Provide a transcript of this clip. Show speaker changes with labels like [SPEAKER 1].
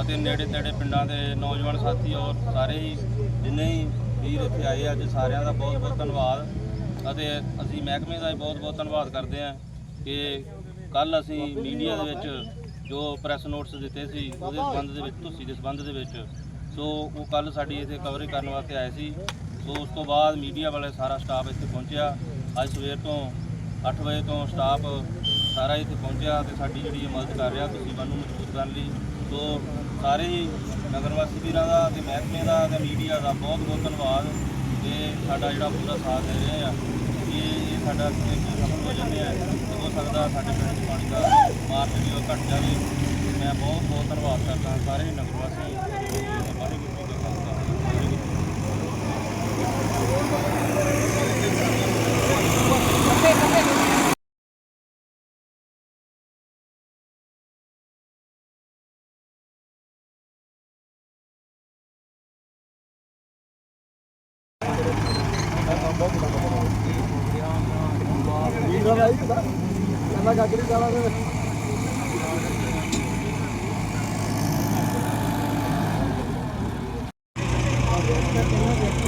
[SPEAKER 1] ਅਤੇ ਨੇੜੇ ਤੇੜੇ ਪਿੰਡਾਂ ਦੇ ਨੌਜਵਾਨ ਸਾਥੀ ਔਰ ਸਾਰੇ ਹੀ ਜਿੰਨੇ ਹੀ ਵੀਰ ਇੱਥੇ ਆਏ ਅੱਜ ਸਾਰਿਆਂ ਦਾ ਬਹੁਤ ਬਹੁਤ ਧੰਨਵਾਦ। ਅਤੇ ਅਸੀਂ ਮਹਿਕਮੇ ਦਾ ਵੀ ਬਹੁਤ ਬਹੁਤ ਧੰਨਵਾਦ ਕਰਦੇ ਹਾਂ ਕਿ ਕੱਲ ਅਸੀਂ ਮੀਡੀਆ ਦੇ ਵਿੱਚ ਜੋ ਪ੍ਰੈਸ ਨੋਟਸ ਦਿੱਤੇ ਸੀ, ਉਹਦੇ ਸੰਬੰਧ ਦੇ ਵਿੱਚ ਤੁਸੀਂ ਦੇ ਸੰਬੰਧ ਦੇ ਵਿੱਚ, ਸੋ ਉਹ ਕੱਲ ਸਾਡੀ ਇੱਥੇ ਕਵਰੇਜ ਕਰਨ ਵਾਸਤੇ ਆਏ ਸੀ। ਸੋ ਉਸ ਤੋਂ ਬਾਅਦ ਮੀਡੀਆ ਵਾਲੇ ਸਾਰਾ ਸਟਾਫ ਇੱਥੇ ਪਹੁੰਚਿਆ। ਅੱਜ ਸਵੇਰ ਤੋਂ 8 ਵਜੇ ਤੋਂ ਸਟਾਫ ਸਾਰਾ ਇੱਥੇ ਪਹੁੰਚਿਆ ਤੇ ਸਾਡੀ ਜਿਹੜੀ ਇਹ ਮਦਦ ਕਰ ਰਿਹਾ, ਤੁਸੀਂ ਨੂੰ ਮਜ਼ਬੂਤ ਕਰਨ ਲਈ। ਸੋ ਸਾਰੇ ਹੀ ਨਗਰ ਵਾਸੀ ਵੀਰਾਂ ਦਾ ਤੇ ਮਹਿਕਮੇ ਦਾ ਤੇ ਮੀਡੀਆ ਦਾ ਬਹੁਤ ਬਹੁਤ ਧੰਨਵਾਦ। ਤੇ ਸਾਡਾ ਜਿਹੜਾ ਪੂਰਾ ਸਾਥ ਦੇ ਰਹੇ ਆ ਕਿ ਇਹ ਸਾਡਾ ਸਫਲ ਹੋ ਜਾਂਦੇ ਆ। ਤੇ ਹੋ ਸਕਦਾ ਸਾਡੇ ਪਿੰਡ 'ਚ ਪਾਣੀ ਦਾ ਮਾਰਚ ਵੀ ਉਹ ਘਟ ਜਾਵੇ। ਮੈਂ ਬਹੁਤ ਬਹੁਤ ਧੰਨਵਾਦ ਕਰਦਾ ਸਾਰੇ ਨਗਰ ਵਾਸੀ
[SPEAKER 2] ਵੀਰਾ ਭਾਈ ਕਹਿੰਦਾ ਗੱਗਰੀ ਜਾਣਾ ਤੇ Thank you.